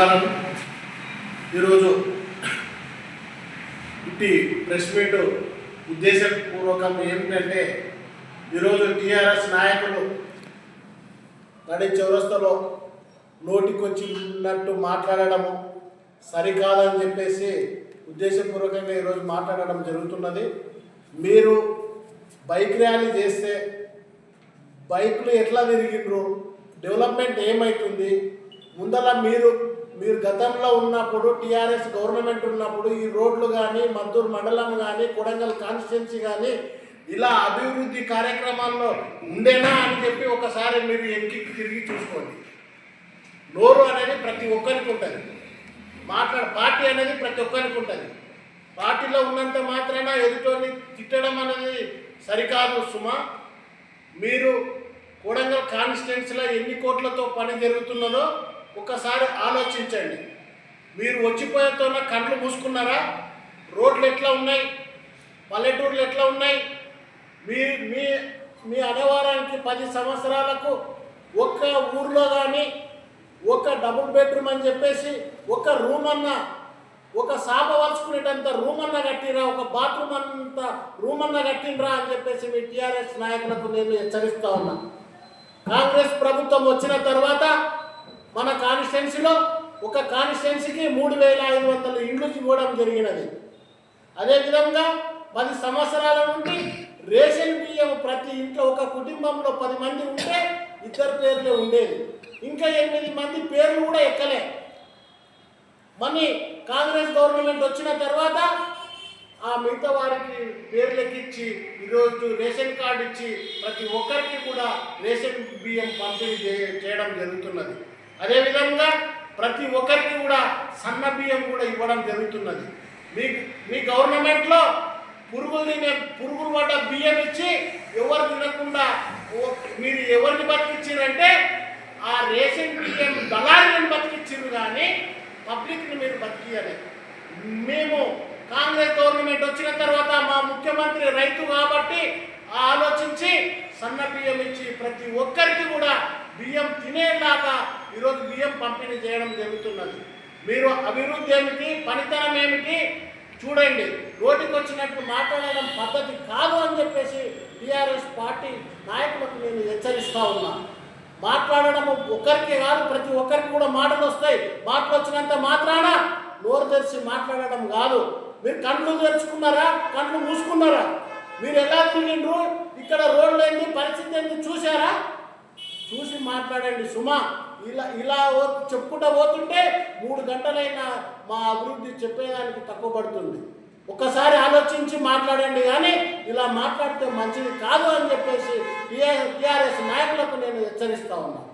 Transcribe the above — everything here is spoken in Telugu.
నమస్కారం ఈరోజు ఇట్టి ప్రెస్ మీట్ ఉద్దేశపూర్వకం ఏమిటంటే ఈరోజు టీఆర్ఎస్ నాయకులు నడి చౌరస్తలో నోటికొచ్చి ఉన్నట్టు మాట్లాడడము సరికాదని చెప్పేసి ఉద్దేశపూర్వకంగా ఈరోజు మాట్లాడడం జరుగుతున్నది. మీరు బైక్ ర్యాలీ చేస్తే బైక్లు ఎట్లా తిరిగిండ్రు డెవలప్మెంట్ ఏమవుతుంది ముందల మీరు మీరు గతంలో ఉన్నప్పుడు టీఆర్ఎస్ గవర్నమెంట్ ఉన్నప్పుడు ఈ రోడ్లు కానీ మద్దూరు మండలం కానీ కొడంగల్ కాన్స్టిట్యున్సీ కానీ ఇలా అభివృద్ధి కార్యక్రమాల్లో ఉండేనా అని చెప్పి ఒకసారి మీరు ఎక్కి తిరిగి చూసుకోండి. నోరు అనేది ప్రతి ఒక్కరికి ఉంటుంది. మాట్లాడ పార్టీ అనేది ప్రతి ఒక్కరికి ఉంటుంది. పార్టీలో ఉన్నంత మాత్రాన ఎదుటోని తిట్టడం అనేది సరికాదు సుమా. మీరు కొడంగల్ కాన్స్టిట్యున్సీలో ఎన్ని కోట్లతో పని జరుగుతున్నదో ఒకసారి ఆలోచించండి. మీరు వచ్చిపోయేతోన కళ్ళు మూసుకున్నారా? రోడ్లు ఎట్లా ఉన్నాయి? పల్లెటూర్లు ఎట్లా ఉన్నాయి? మీ మీ మీ అనేవారానికి పది సంవత్సరాలకు ఒక్క ఊర్లో కానీ ఒక డబుల్ బెడ్రూమ్ అని చెప్పేసి ఒక రూమ్ అన్న ఒక సాప వలుచుకునేటంత రూమ్ అన్న కట్టిరా ఒక బాత్రూమ్ అంత రూమ్ అన్న కట్టినరా అని చెప్పేసి మీ టీఆర్ఎస్ నాయకులకు నేను హెచ్చరిస్తా ఉన్నా. కాంగ్రెస్ ప్రభుత్వం వచ్చిన తర్వాత మన కాన్స్టిట్యున్సీలో ఒక కాన్స్టిట్యున్సీకి మూడు వేల ఐదు వందల ఇండ్లు ఇవ్వడం జరిగినది. అదేవిధంగా పది సంవత్సరాల నుండి రేషన్ బియ్యం ప్రతి ఇంట్లో ఒక కుటుంబంలో పది మంది ఉంటే ఇద్దరు పేర్లే ఉండేది. ఇంకా ఎనిమిది మంది పేర్లు కూడా ఎక్కలే. మళ్ళీ కాంగ్రెస్ గవర్నమెంట్ వచ్చిన తర్వాత ఆ మిగతా వారికి పేర్లు ఈరోజు రేషన్ కార్డు ఇచ్చి ప్రతి ఒక్కరికి కూడా రేషన్ బియ్యం పంపిణీ చేయడం జరుగుతున్నది. అదేవిధంగా ప్రతి ఒక్కరికి కూడా సన్న బియ్యం కూడా ఇవ్వడం జరుగుతున్నది. మీ మీ గవర్నమెంట్లో పురుగులు తినే పురుగులు పడ్డ బియ్యం ఇచ్చి ఎవరు తినకుండా ఓ- మీరు ఎవరిని బతికించారంటే ఆ రేషన్ బియ్యం దళారులను బతికించారు కానీ పబ్లిక్ని మీరు బతికియలేదు మేము కాంగ్రెస్ గవర్నమెంట్ వచ్చిన తర్వాత మా ముఖ్యమంత్రి రైతు కాబట్టి ఆలోచించి సన్న బియ్యం ఇచ్చి ప్రతి ఒక్కరికి కూడా బియ్యం తినేలాగా ఈరోజు బియ్యం పంపిణీ చేయడం జరుగుతున్నది. మీరు అభివృద్ధి ఏమిటి పనితనం ఏమిటి చూడండి. రోడ్డుకి వచ్చినట్టు మాట్లాడడం పద్ధతి కాదు అని చెప్పేసి టీఆర్ఎస్ పార్టీ నాయకులకు నేను హెచ్చరిస్తా ఉన్నా. మాట్లాడడం ఒక్కరికి కాదు ప్రతి ఒక్కరికి కూడా మాటలు వస్తాయి. మాటలు వచ్చినంత మాత్రాన నోరు తెరిచి మాట్లాడడం కాదు. మీరు కళ్ళు తెరుచుకున్నారా కళ్ళు మూసుకున్నారా? మీరు ఎలా తిరిగిండ్రు ఇక్కడ రోడ్లు ఏంది పరిస్థితి ఏంది చూసారా చూసి మాట్లాడండి సుమా. ఇలా ఇలా ఓ- చెప్పుకుంటా పోతుంటే మూడు గంటలైనా మా అభివృద్ధి చెప్పేదానికి తక్కువ పడుతుంది. ఒక్కసారి ఆలోచించి మాట్లాడండి కానీ ఇలా మాట్లాడితే మంచిది కాదు అని చెప్పేసి టీఆర్ టీఆర్ఎస్ నాయకులకు నేను హెచ్చరిస్తా ఉన్నా.